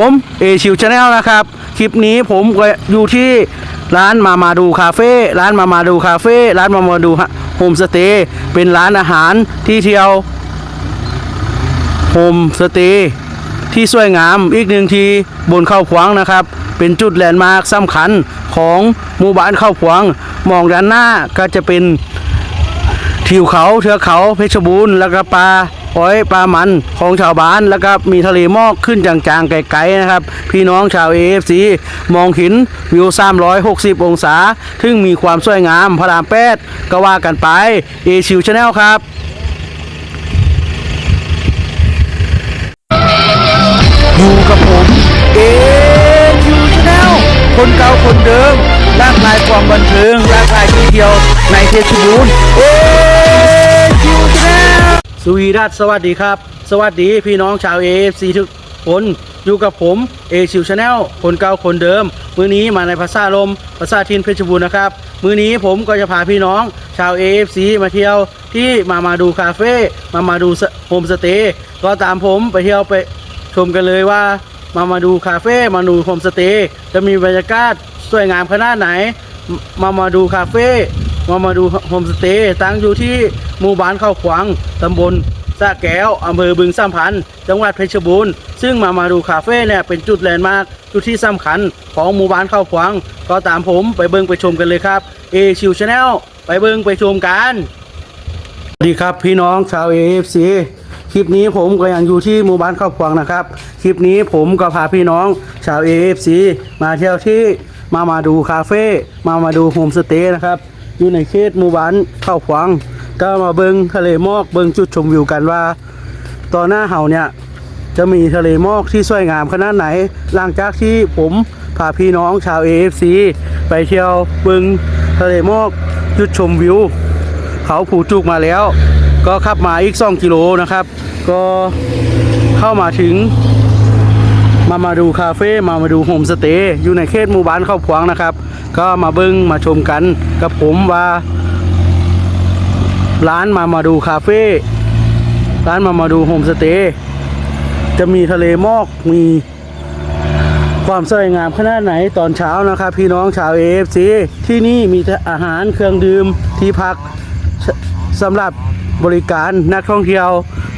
ผมเอชิวชาแนลนะครับ คลิปนี้ผมอยู่ที่ร้านมามาดูคาเฟ่ร้านมามาดูคาเฟ่ร้านมามาดูโฮมสเตย์เป็นร้านอาหารที่เที่ยวโฮมสเตย์ที่สวยงามอีกหนึ่งทีบนเข้าขวางนะครับ เป็นจุดแลนด์มาร์คสำคัญของหมู่บ้านเข้าขวางมองด้านหน้าก็จะเป็นทิวเขาเทือกเขาเพชรบูรณ์แล้วก็ปลา หอยปลามันของชาวบ้านแล้วก็มีทะเลหมอกขึ้นจางๆไกลๆนะครับ พี่น้องชาว AFC มองห็นวิว 360 องศา ซึ่งมีความสวยงามพระรามแปดก็ว่ากันไปเอชิวชาแนลครับอยู่กับผมเอชิวชาแนลคนเก่าคนเดิมหลากลายความบันเทิงหลากลายที่เที่ยวในเพชรบูรณ์ สวีดัสสวัสดีครับ สวัสดีพี่น้องชาว AFC ทุกคนอยู่กับผมเอชิวชาแนลคนเก่าคนเดิม มื้อนี้มาในภาษาลมภาษาทินเพชรบูรณ์นะครับ มื้อนี้ผมก็จะพาพี่น้องชาว AFC มาเที่ยวที่มามาดูคาเฟ่มามาดูโฮมสเตย์ก็ตามผมไปเที่ยวไปชมกันเลยว่า มามาดูคาเฟ่มาดูโฮมสเตย์จะมีบรรยากาศสวยงามขนาดไหน มามาดูคาเฟ่ มามาดูโฮมสเตย์ตั้งอยู่ที่หมู่บ้านเข้าขวางตำบลสะแก้วอำเภอบึงสามพันจังหวัดเพชรบูรณ์ซึ่งมามาดูคาเฟ่เนี่ยเป็นจุดแลนด์มาร์คจุดที่สำคัญของหมู่บ้านเข้าขวางก็ตามผมไปเบิ่งไปชมกันเลยครับเอชิวชาแนลไปเบิ่งไปชมกันสวัสดีครับพี่น้องชาว AFC คลิปนี้ผมก็ยังอยู่ที่หมู่บ้านครอบครัวนะครับ คลิปนี้ผมก็พาพี่น้องชาว AFC มาเที่ยวที่มามาดูคาเฟ่มามาดูโฮมสเตย์นะครับ อยู่ในเขตหมู่บ้านเข้าขวางก็มาเบิงทะเลหมอกเบิงจุดชมวิวกันว่าตอนหน้าเห่าเนี่ยจะมีทะเลหมอกที่สวยงามขนาดไหน หลังจากที่ผมพาพี่น้องชาว AFC ไปเที่ยวเบิงทะเลหมอกจุดชมวิว เขาผูจุกมาแล้ว ก็ขับมาอีก 2 กิโลนะครับ ก็เข้ามาถึง มามาดูคาเฟ่มามาดูโฮมสเตย์อยู่ในเขตหมู่บ้านเข้าพวางนะครับ ก็มาเบิ้งมาชมกันกับผมว่า ร้านมามาดูคาเฟ่ร้านมามาดูโฮมสเตย์จะมีทะเลหมอกมีความสวยงามขนาดไหนตอนเช้านะครับ พี่น้องชาว AFC ที่นี่มีอาหารเครื่องดื่มที่พักสสำหรับบริการนักท่องเที่ยว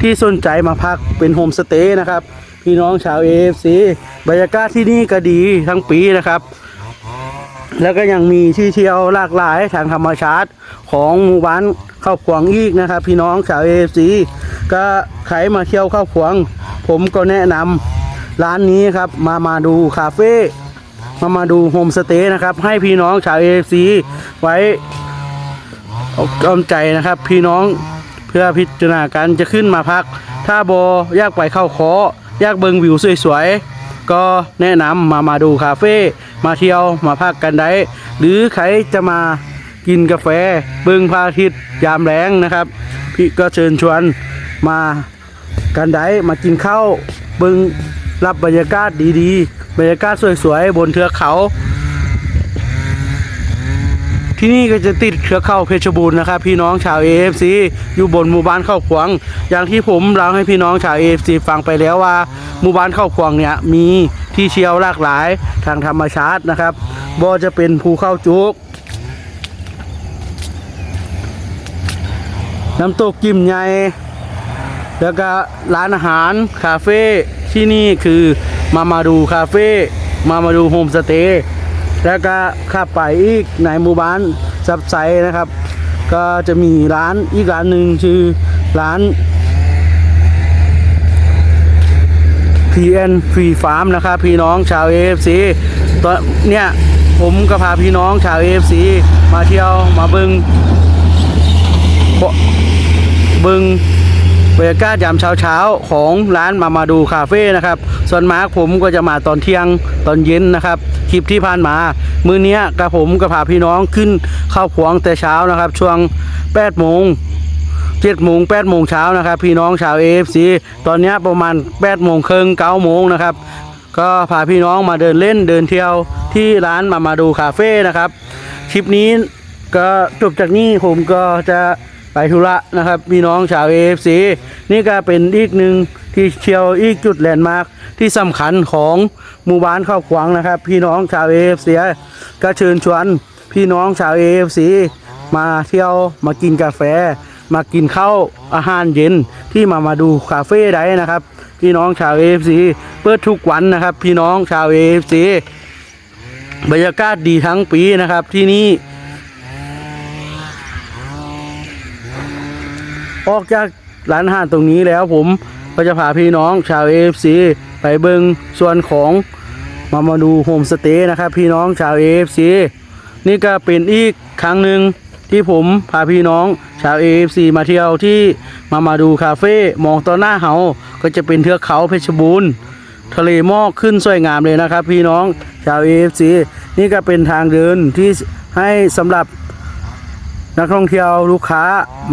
ที่สนใจมาพักเป็นโฮมสเตย์นะครับ พี่น้องชาว AFC บรรยากาศที่นี่ก็ดีทั้งปีนะครับ แล้วก็ยังมีที่เที่ยวหลากหลายทางธรรมชาติของหมู่บ้านเข้าขวางอีกนะครับ พี่น้องชาว AFC ก็ใครมาเที่ยวเข้าขวาง ผมก็แนะนำร้านนี้ครับมามาดูคาเฟ่มามาดูโฮมสเตย์นะครับ ให้พี่น้องชาว AFC ไว้อกกำลังใจนะครับ พี่น้องเพื่อพิจารณาการจะขึ้นมาพัก ถ้าบอยากไปเข้าคอ อยากเบิงวิวสวยๆ ก็แนะนำมามาดูคาเฟ่มาเที่ยวมาพักกันได้ หรือใครจะมากินกาแฟเบิงพระอาทิตย์ยามแรงนะครับ พี่ก็เชิญชวนมากันได้มากินข้าวเบิงรับบรรยากาศดีๆ บรรยากาศสวยๆ บนเทือกเขา ที่นี่ก็จะติดเทือกเขาเพชรบูรณ์นะครับพี่น้องชาว AFC อยู่บนหมู่บ้านเข้าขวาง อย่างที่ผมเล่าให้พี่น้องชาว AFC ฟังไปแล้วว่า หมู่บ้านเข้าขวางเนี่ยมีที่เที่ยวหลากหลายทางธรรมชาตินะครับบ่จะเป็นภูเข้าจุกน้ำตกกิมใหญ่แล้วก็ร้านอาหารคาเฟ่ที่นี่คือมามาดูคาเฟ่มามาดูโฮมสเตย์ แล้วก็ขับไปอีกในหมู่บ้านซับไซนะครับ ก็จะมีร้านอีกร้านหนึ่งชื่อร้าน PN Free Farm นะครับพี่น้องชาว AFC ตอนเนี่ยผมก็พาพี่น้องชาว AFC มาเที่ยวมาบิงบิง บรรยากาศยามเช้าๆของร้านมามาดูคาเฟ่นะครับ ส่วนมากผมก็จะมาตอนเที่ยงตอนเย็นนะครับ คลิปที่ผ่านมา มื้อเนี้ยกับผมก็พาพี่น้องขึ้นเข้าขวงแต่เช้านะครับ ช่วง8โมง7โมง8โมงเช้านะครับ พี่น้องชาว AFC ตอนนี้ประมาณ8โมงครึ่ง9โมงนะครับ ก็พาพี่น้องมาเดินเล่นเดินเที่ยวที่ร้านมามาดูคาเฟ่นะครับ คลิปนี้ก็จบจากนี้ผมก็จะ ไปธุระนะครับพี่น้องชาวเอฟซีนี่ก็เป็นอีกหนึ่งที่เชียวอีกจุดแลนด์มาร์คที่สำคัญของหมู่บ้านข้าวขวางนะครับ พี่น้องชาวเอฟซีก็เชิญชวนพี่น้องชาวเอฟซีมาเที่ยวมากินกาแฟ มากินข้าวอาหารเย็นที่มามาดูคาเฟ่ได้นะครับ พี่น้องชาวเอฟซีเปิดทุกวันนะครับ พี่น้องชาวเอฟซีบรรยากาศดีทั้งปีนะครับที่นี่ ออกจากร้านอาหารตรงนี้แล้วผมก็จะพาพี่น้องชาวเอฟซีไปเบิงส่วนของมามาดูโฮมสเตย์นะครับ พี่น้องชาวเอฟซีนี่ก็เป็นอีกครั้งหนึ่งที่ผมพาพี่น้องชาวเอฟซีมาเที่ยวที่มามาดูคาเฟ่มองต่อหน้าเฮาก็จะเป็นเทือกเขาเพชรบูรณ์ทะเลหมอกขึ้นสวยงามเลยนะครับ พี่น้องชาวเอฟซีนี่ก็เป็นทางเดินที่ให้สำหรับนักท่องเที่ยวลูกค้า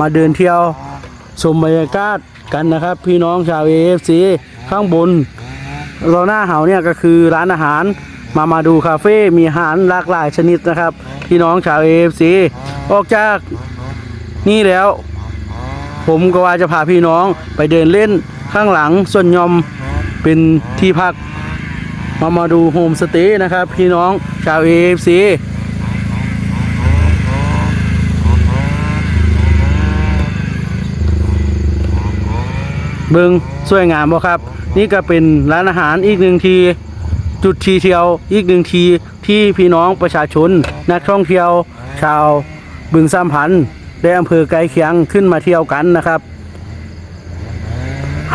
มาเดินเที่ยว ชมบรรยากาศกันนะครับ พี่น้องชาวเอฟซีข้างบนเราหน้าเหาเนี่ยก็คือร้านอาหาร มามาดูคาเฟ่มีอาหารหลากหลายชนิดนะครับ พี่น้องชาวเอฟซีออกจากนี่แล้ว ผมก็ว่าจะพาพี่น้องไปเดินเล่นข้างหลังส่วนยอมเป็นที่พัก มามาดูโฮมสเตย์นะครับ พี่น้องชาวเอฟซี เบิงสวยงามบ่ครับ นี่ก็เป็นร้านอาหารอีกหนึ่งที จุดทีเที่ยวอีกหนึ่งทีที่พี่น้องประชาชน นักท่องเที่ยว ชาวบึงสามพันธ์และอำเภอไกลเคียงขึ้นมาเที่ยวกันนะครับ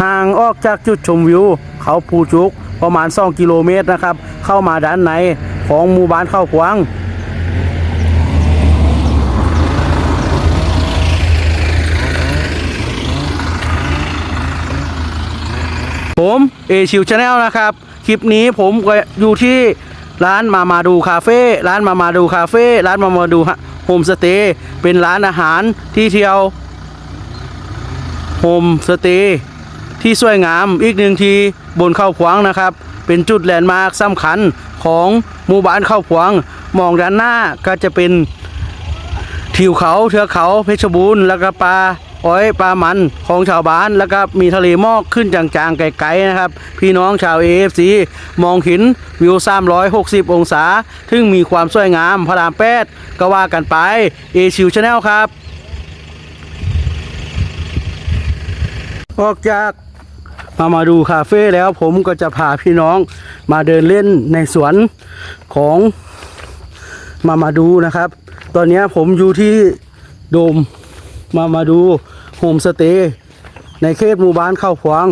ห่างออกจากจุดชมวิว เขาภูจุกประมาณ 2 กิโลเมตรนะครับ เข้ามาด้านในของหมู่บ้านเข้าขวาง ผมเอชิวชาแนลนะครับ คลิปนี้ผมอยู่ที่ร้านมามาดูคาเฟ่ร้านมามาดูคาเฟ่ร้านมามาดูโฮมสเตย์เป็นร้านอาหารที่เที่ยวโฮมสเตย์ที่สวยงามอีกหนึ่งทีบนเข้าขวางนะครับ เป็นจุดแลนด์มาร์คสำคัญของหมู่บ้านเข้าขวางมองด้านหน้าก็จะเป็นทิวเขาเทือกเขาเพชรบูรณ์แล้วก็ปา อ้อยปลามันของชาวบ้านแล้วก็มีทะเลหมอกขึ้นจางๆไกลๆนะครับ พี่น้องชาวเอฟซีมองเห็นวิว 360 องศา ซึ่งมีความสวยงามพระรามแปดก็ว่ากันไปเอชิวชาแนลครับ ออกจากมามาดูคาเฟ่แล้วผมก็จะพาพี่น้องมาเดินเล่นในสวนของมามาดูนะครับ ตอนนี้ผมอยู่ที่โดม มามาดูโฮมสเตย์ในเขตหมู่บ้านเข้าขวาง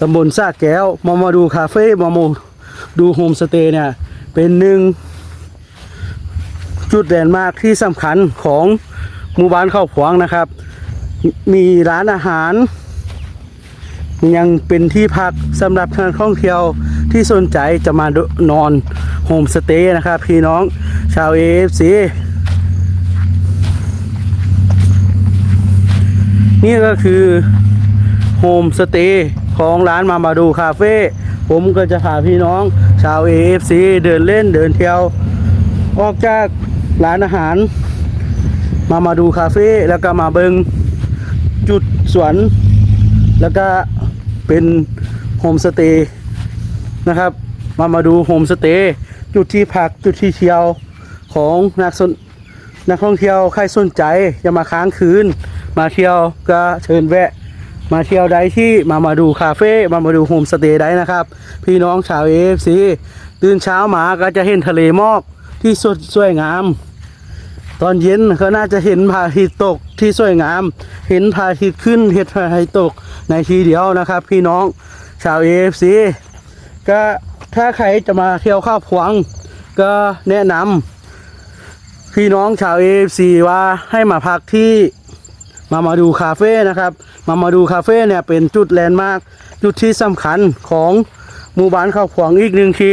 ตำบลสาแก้ว มามาดูคาเฟ่มามาดูโฮมสเตย์เนี่ยเป็นหนึ่งจุดแลนด์มาร์คที่สำคัญของหมู่บ้านเข้าขวางนะครับ มีร้านอาหาร ยังเป็นที่พักสำหรับนักท่องเที่ยวที่สนใจจะมานอนโฮมสเตย์นะครับ พี่น้องชาวเอฟซี นี่ก็คือโฮมสเตย์ของร้านมามาดูคาเฟ่ผมก็จะพาพี่น้องชาว AFC เดินเล่นเดินเที่ยว ออกจากร้านอาหาร มามาดูคาเฟ่แล้วก็มาเบิงจุดสวน แล้วก็เป็นโฮมสเตย์นะครับ มามาดูโฮมสเตย์จุดที่พักจุดที่เที่ยวของนักสนนักท่องเที่ยวใครสนใจจะมาค้างคืน มาเที่ยวก็เชิญแวะ มาเที่ยวได้ที่มามาดูคาเฟ่มามาดูโฮมสเตย์ได้นะครับ พี่น้องชาวเอฟซีตื่นเช้ามาก็จะเห็นทะเลหมอกที่สดสวยงาม ตอนเย็นก็น่าจะเห็นพระอาทิตย์ตกที่สวยงาม เห็นพระอาทิตย์ขึ้นเห็นพระอาทิตย์ตกในทีเดียวนะครับ พี่น้องชาวเอฟซีก็ถ้าใครจะมาเที่ยวข้าวพวง ก็แนะนำพี่น้องชาวเอฟซีว่าให้มาพักที่ มามาดูคาเฟ่นะครับ มามาดูคาเฟ่เนี่ยเป็นจุดแลนด์มาร์คจุดที่สำคัญของหมู่บ้านข้าวพวงอีกหนึ่งที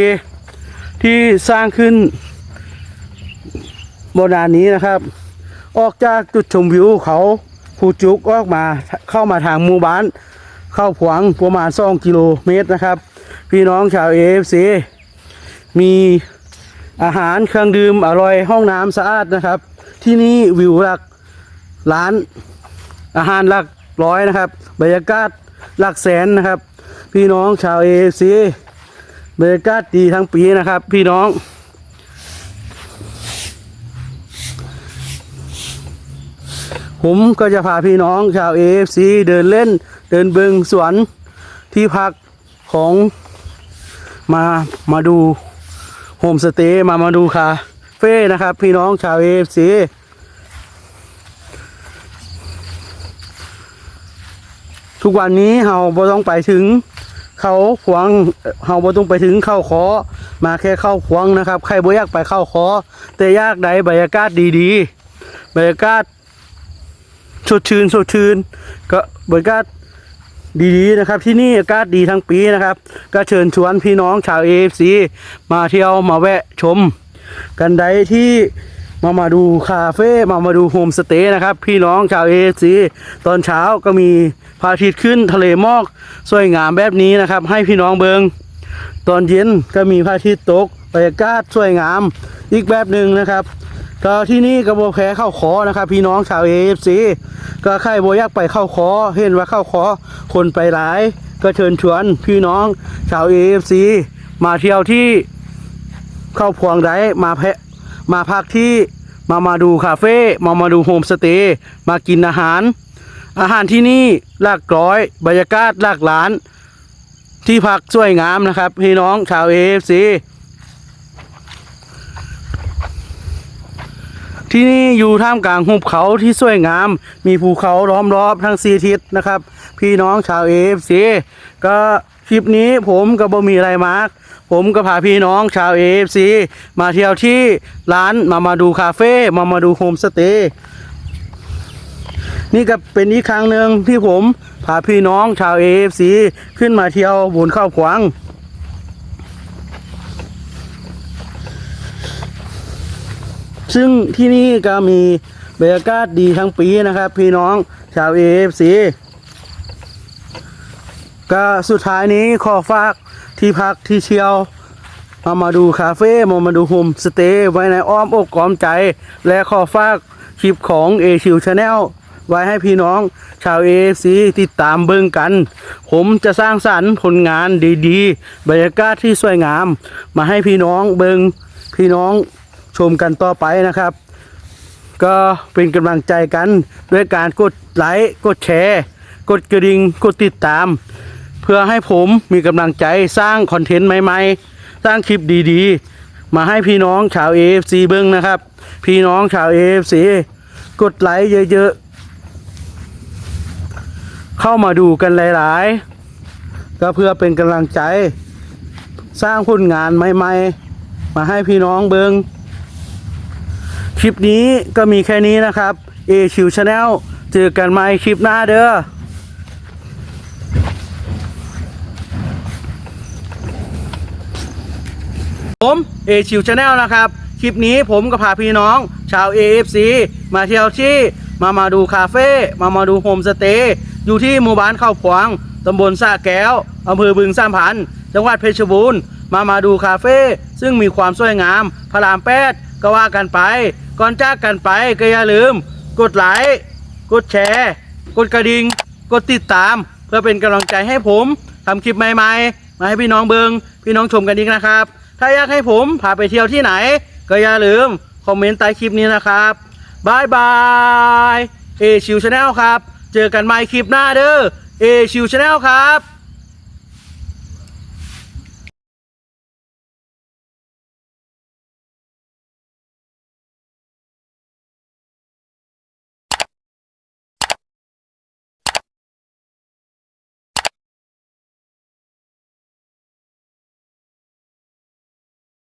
ที่สร้างขึ้นโบราณนี้นะครับ ออกจากจุดชมวิวเขาภูจุกออกมาเข้ามาทางหมู่บ้านเข้าผวางประมาณ2กิโลเมตรนะครับ พี่น้องชาวเอฟซีมีอาหารเครื่องดื่มอร่อยห้องน้ำสะอาดนะครับ ที่นี่วิวหลักร้าน อาหารหลักร้อยนะครับ บรรยากาศหลักแสนนะครับ พี่น้องชาวเอซีบรรยากาศดีทั้งปีนะครับ พี่น้องผมก็จะพาพี่น้องชาว AFC เดินเล่นเดินเบิงสวนที่พักของมามาดูโฮมสเตย์มามาดูคาเฟ่นะครับ พี่น้องชาว AFC ทุกวันนี้เฮาบ่ต้องไปถึง เขาขวางเฮาบ่ต้องไปถึงเข้าคอมาแค่เข้าขวางนะครับใครบ่อยากไปเข้าคอแต่ยากได้บรรยากาศดีๆบรรยากาศสดชื่นสดชื่นก็บรรยากาศดีๆนะครับ ที่นี่อากาศดีทั้งปีนะครับ ก็เชิญชวนพี่น้องชาวเอฟซีมาเที่ยวมาแวะชม กันใดที่ มามาดูคาเฟ่มามาดูโฮมสเตย์นะครับ พี่น้องชาวเอฟซีตอนเช้าก็มีพระอาทิตย์ขึ้นทะเลหมอก สวยงามแบบนี้นะครับ ให้พี่น้องเบิงตอนเย็นก็มีพระอาทิตย์ตกบรรยากาศสวยงามอีกแบบหนึ่งนะครับก็ที่นี่ก็บแพ้เข้าคอนะครับ พี่น้องชาวเอฟซีก็ใครโบยากไปเข้าคอเห็นว่าเข้าคอคนไปหลาย ก็เชิญชวนพี่น้องชาวเอฟซีมาเที่ยวที่เข้าพวงไดมาแพะ มาพักที่มามาดูคาเฟ่มามาดูโฮมสเตย์มากินอาหาร อาหารที่นี่หลากร้อย บรรยากาศหลากหลาน ที่พักสวยงามนะครับ พี่น้องชาวเอฟซีที่นี่อยู่ท่ามกลางหุบเขาที่สวยงาม มีภูเขาล้อมรอบทั้งสี่ทิศนะครับ พี่น้องชาวเอฟซีก็คลิปนี้ผมก็บ่มีอะไรมาก ผมก็พาพี่น้องชาวเอฟซีมาเที่ยวที่ร้านมามาดูคาเฟ่มามาดูโฮมสเตย์นี่ก็เป็นอีกครั้งหนึ่งที่ผมพาพี่น้องชาวเอฟซีขึ้นมาเที่ยวบนเข้าวขวางซึ่งที่นี่ก็มีบรรยากาศดีทั้งปีนะครับ พี่น้องชาวเอฟซีก็สุดท้ายนี้ขอฝาก ที่พักที่เที่ยวมามาดูคาเฟ่มามาดูโฮมสเตย์ไว้ในอ้อมอกอ้อมใจ และขอฝากคลิปของเอชิวชาแนลไว้ให้พี่น้องชาวเอซีติดตามเบิ่งกัน ผมจะสร้างสรรค์ผลงานดีๆ บรรยากาศที่สวยงาม มาให้พี่น้องเบิ่งพี่น้องชมกันต่อไปนะครับ ก็เป็นกำลังใจกันด้วยการกดไลค์กดแชร์ กดกระดิ่งกดติดตาม พื่อให้ผมมีกำลังใจสร้างคอนเทนต์ใหม่ๆ สร้างคลิปดีๆ มาให้พี่น้องชาว AFC เบิ้งนะครับ พี่น้องชาว AFC กดไลค์เยอะๆ เข้ามาดูกันหลายๆ ก็เพื่อเป็นกำลังใจ สร้างผลงานใหม่ๆ มาให้พี่น้องเบิงคลิปนี้ก็มีแค่นี้นะครับ A ชิวชาแนลเจอกันใหม่คลิปหน้าเด้อ ผมเอชิวชาแนลนะครับ คลิปนี้ผมก็พาพี่น้อง ชาว AFC มาเที่ยวที่มามาดูคาเฟ่มามาดูโฮมสเตย์อยู่ที่หมู่บ้านเข้าขวางตำบลสระแก้วอำเภอบึงสามพันจังหวัดเพชรบูรณ์มามาดูคาเฟ่ซึ่งมีความสวยงามพระรามแปดก็ว่ากันไป ก่อนจากกันไปก็อย่าลืม กดไลค์กดแชร์ กดกระดิ่งกดติดตาม เพื่อเป็นกำลังใจให้ผมทำคลิปใหม่ๆ มาให้พี่น้องเบิงพี่น้องชมกันอีกนะครับ ถ้าอยากให้ผมพาไปเที่ยวที่ไหน ก็อย่าลืมคอมเมนต์ใต้คลิปนี้นะครับบายบายเอชิวชาแนลครับ เจอกันใหม่คลิปหน้าเด้อเอชิวชาแนลครับ